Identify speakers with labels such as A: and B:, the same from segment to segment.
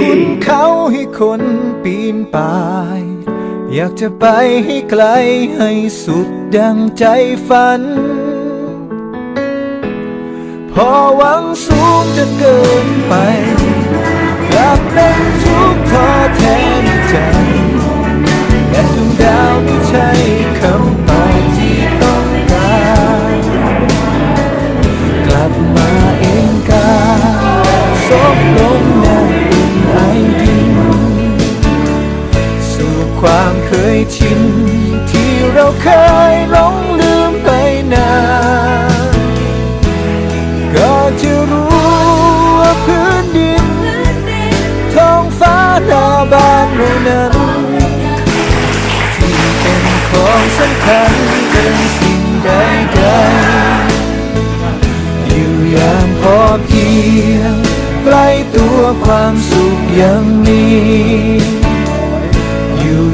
A: คุณเขาให้คนปีนป่าย อยากจะไปให้ไกลให้สุดดังใจฝัน พอหวังสูงจนเกินไป กลับเป็นทุกข์ท้อแท้ในใจ ชิน ที่เราเคยหลงลืมไปนานก็จะรู้ว่าพื้นดิน ท้องฟ้าหน้าบ้านเรานั้น ที่เป็นของสำคัญเป็นสิ่งใดๆอยู่อย่างพอเพียงใกล้ตัวความสุขยังมี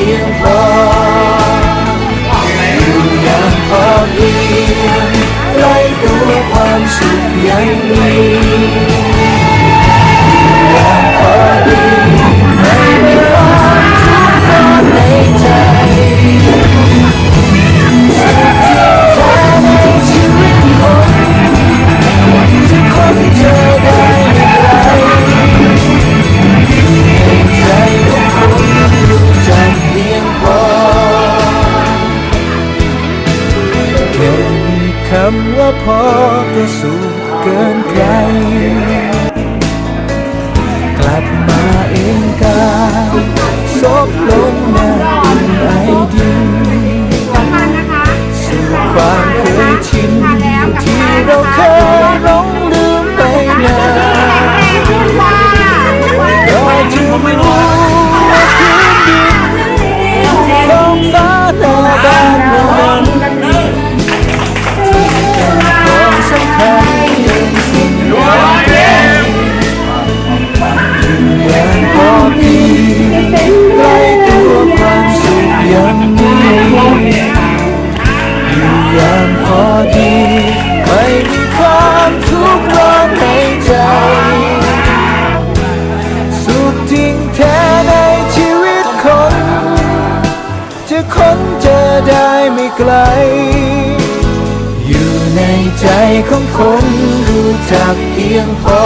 A: พียงพออยู่อย่างพอเพียงใกล้ตัวความสุขยังมี สูงเกินใคร ไม่ไกล อยู่ในใจของคนรู้จักเพียงพอ